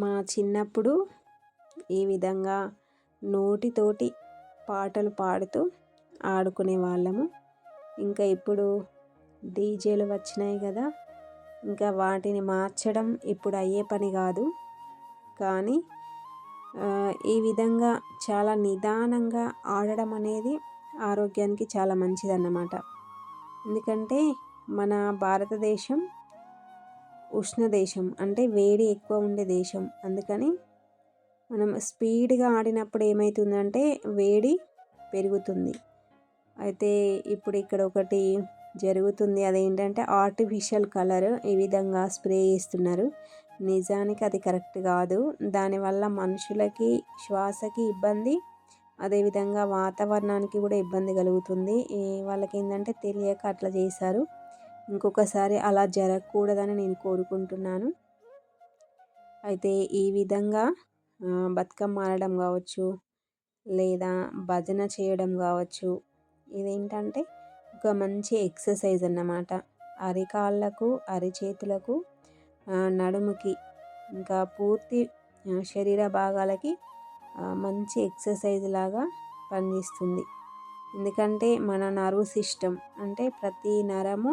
మా చిన్నప్పుడు ఈ విధంగా నోటితోటి పాటలు పాడుతూ ఆడుకునే వాళ్ళము. ఇంకా ఇప్పుడు డీజేలు వచ్చినాయి కదా ఇంకా వాటిని మార్చడం ఇప్పుడు అయ్యే పని కాదు. కానీ ఈ విధంగా చాలా నిదానంగా ఆడడం అనేది ఆరోగ్యానికి చాలా మంచిదన్నమాట. ఎందుకంటే మన భారతదేశం ఉష్ణ దేశం అంటే వేడి ఎక్కువ ఉండే దేశం. అందుకని మనం స్పీడ్గా ఆడినప్పుడు ఏమవుతుందంటే వేడి పెరుగుతుంది. అయితే ఇప్పుడు ఇక్కడ ఒకటి జరుగుతుంది. అదేంటంటే ఆర్టిఫిషియల్ కలర్ ఈ విధంగా స్ప్రే చేస్తున్నారు. నిజానికి అది కరెక్ట్ కాదు. దానివల్ల మనుషులకి శ్వాసకి ఇబ్బంది. అదేవిధంగా వాతావరణానికి కూడా ఇబ్బంది కలుగుతుంది. వాళ్ళకి ఏంటంటే తెలియక అట్లా చేశారు. ఇంకొకసారి అలా జరగకూడదని నేను కోరుకుంటున్నాను. అయితే ఈ విధంగా బతుకమ్మ ఆడడం కావచ్చు లేదా భజన చేయడం కావచ్చు ఇదేంటంటే ఒక మంచి ఎక్సర్సైజ్ అన్నమాట. అరికాళ్ళకు అరిచేతులకు నడుముకి ఇంకా పూర్తి శరీర భాగాలకి మంచి ఎక్సర్సైజ్ లాగా పనిచేస్తుంది. ఎందుకంటే మన నర్వ్ సిస్టమ్ అంటే ప్రతి నరము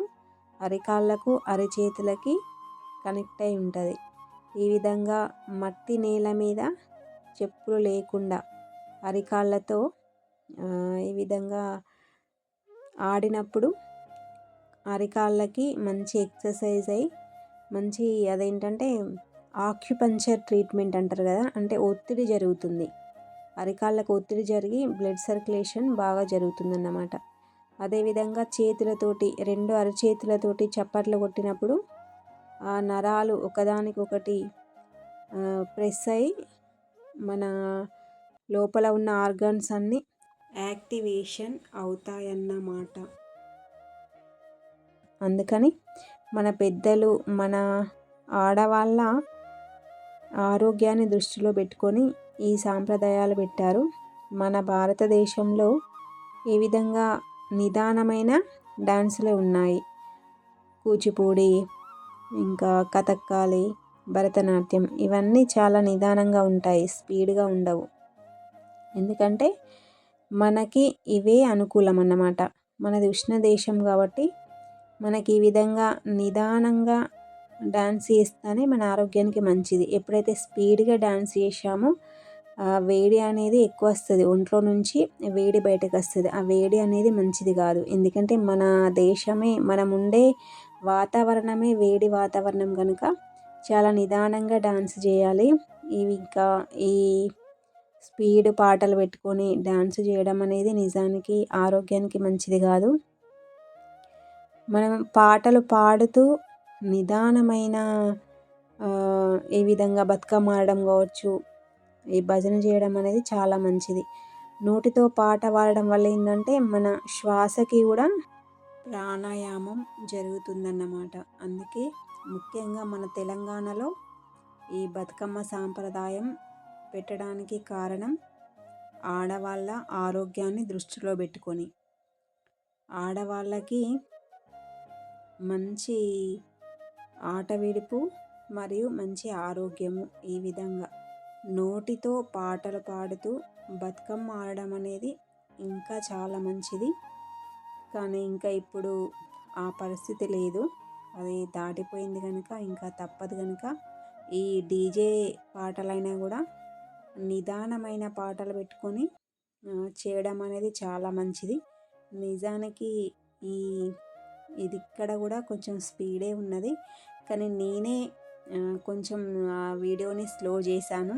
అరికాళ్ళకు అరిచేతులకి కనెక్ట్ అయి ఉంటుంది. ఈ విధంగా మట్టి నేల మీద చెప్పులు లేకుండా అరికాళ్ళతో ఈ విధంగా ఆడినప్పుడు అరికాళ్ళకి మంచి ఎక్సర్సైజ్ అయ్యి మంచి అదేంటంటే ఆక్యుపంచర్ ట్రీట్మెంట్ అంటారు కదా అంటే ఒత్తిడి జరుగుతుంది. అరికాళ్ళకు ఒత్తిడి జరిగి బ్లడ్ సర్క్యులేషన్ బాగా జరుగుతుందన్నమాట. అదేవిధంగా చేతులతోటి రెండు అరచేతులతోటి చప్పట్లు కొట్టినప్పుడు ఆ నరాలు ఒకదానికొకటి ప్రెస్ అయ్యి మన లోపల ఉన్న ఆర్గన్స్ అన్నీ యాక్టివేషన్ అవుతాయన్నమాట. అందుకని మన పెద్దలు మన ఆడవాళ్ళ ఆరోగ్యాన్ని దృష్టిలో పెట్టుకొని ఈ సాంప్రదాయాలు పెట్టారు. మన భారతదేశంలో ఈ విధంగా నిదానమైన డ్యాన్సులు ఉన్నాయి. కూచిపూడి ఇంకా కథక్కాలి భరతనాట్యం ఇవన్నీ చాలా నిదానంగా ఉంటాయి స్పీడ్గా ఉండవు. ఎందుకంటే మనకి ఇవే అనుకూలం అన్నమాట. మనది ఉష్ణ దేశం కాబట్టి మనకి ఈ విధంగా నిదానంగా డ్యాన్స్ చేస్తేనే మన ఆరోగ్యానికి మంచిది. ఎప్పుడైతే స్పీడ్గా డ్యాన్స్ చేసామో వేడి అనేది ఎక్కువ వస్తుంది ఒంట్లో నుంచి వేడి బయటకు వస్తుంది ఆ వేడి అనేది మంచిది కాదు. ఎందుకంటే మన దేశమే మనం ఉండే వాతావరణమే వేడి వాతావరణం కనుక చాలా నిదానంగా డాన్స్ చేయాలి. ఇవి ఇంకా ఈ స్పీడ్ పాటలు పెట్టుకొని డాన్స్ చేయడం అనేది నిజానికి ఆరోగ్యానికి మంచిది కాదు. మనం పాటలు పాడుతూ నిదానమైన ఈ విధంగా బతుకమ్మ ఆడడం కావచ్చు ఈ భజన చేయడం అనేది చాలా మంచిది. నోటితో పాట పాడడం వల్ల ఏంటంటే మన శ్వాసకి కూడా ప్రాణాయామం జరుగుతుందన్నమాట. అందుకే ముఖ్యంగా మన తెలంగాణలో ఈ బతుకమ్మ సాంప్రదాయం పెట్టడానికి కారణం ఆడవాళ్ళ ఆరోగ్యాన్ని దృష్టిలో పెట్టుకొని. ఆడవాళ్ళకి మంచి ఆట విడుపు మరియు మంచి ఆరోగ్యము ఈ విధంగా. నోటితో పాటలు పాడుతూ బతుకమ్మ ఆడడం అనేది ఇంకా చాలా మంచిది. కానీ ఇంకా ఇప్పుడు ఆ పరిస్థితి లేదు. అది దాటిపోయింది కనుక ఇంకా తప్పదు కనుక ఈ డీజే పాటలైనా కూడా నిదానమైన పాటలు పెట్టుకొని చేయడం అనేది చాలా మంచిది. నిజానికి ఈ ఇది ఇక్కడ కూడా కొంచెం స్పీడే ఉన్నది. కానీ నేనే కొంచెం ఆ వీడియోని స్లో చేశాను.